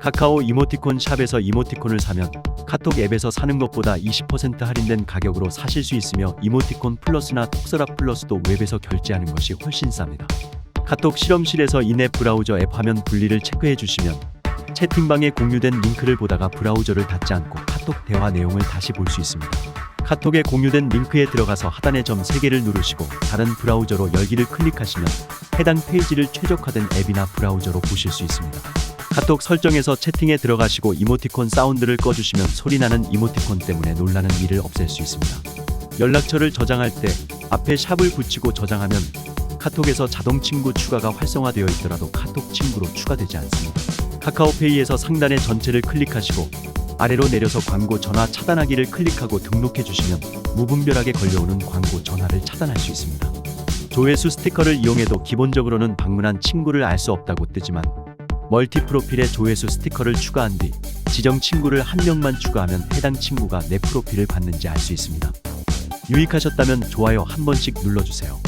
카카오 이모티콘 샵에서 이모티콘을 사면 카톡 앱에서 사는 것보다 20% 할인된 가격으로 사실 수 있으며 이모티콘 플러스나 톡서랍 플러스도 웹에서 결제하는 것이 훨씬 쌉니다. 카톡 실험실에서 이내 브라우저 앱 화면 분리를 체크해 주시면 채팅방에 공유된 링크를 보다가 브라우저를 닫지 않고 카톡 대화 내용을 다시 볼 수 있습니다. 카톡에 공유된 링크에 들어가서 하단의 점 3개를 누르시고 다른 브라우저로 열기를 클릭하시면 해당 페이지를 최적화된 앱이나 브라우저로 보실 수 있습니다. 카톡 설정에서 채팅에 들어가시고 이모티콘 사운드를 꺼주시면 소리나는 이모티콘 때문에 놀라는 일을 없앨 수 있습니다. 연락처를 저장할 때 앞에 샵을 붙이고 저장하면 카톡에서 자동 친구 추가가 활성화되어 있더라도 카톡 친구로 추가되지 않습니다. 카카오페이에서 상단의 전체를 클릭하시고 아래로 내려서 광고 전화 차단하기를 클릭하고 등록해 주시면 무분별하게 걸려오는 광고 전화를 차단할 수 있습니다. 조회수 스티커를 이용해도 기본적으로는 방문한 친구를 알 수 없다고 뜨지만 멀티 프로필에 조회수 스티커를 추가한 뒤 지정 친구를 한 명만 추가하면 해당 친구가 내 프로필을 봤는지 알 수 있습니다. 유익하셨다면 좋아요 한 번씩 눌러주세요.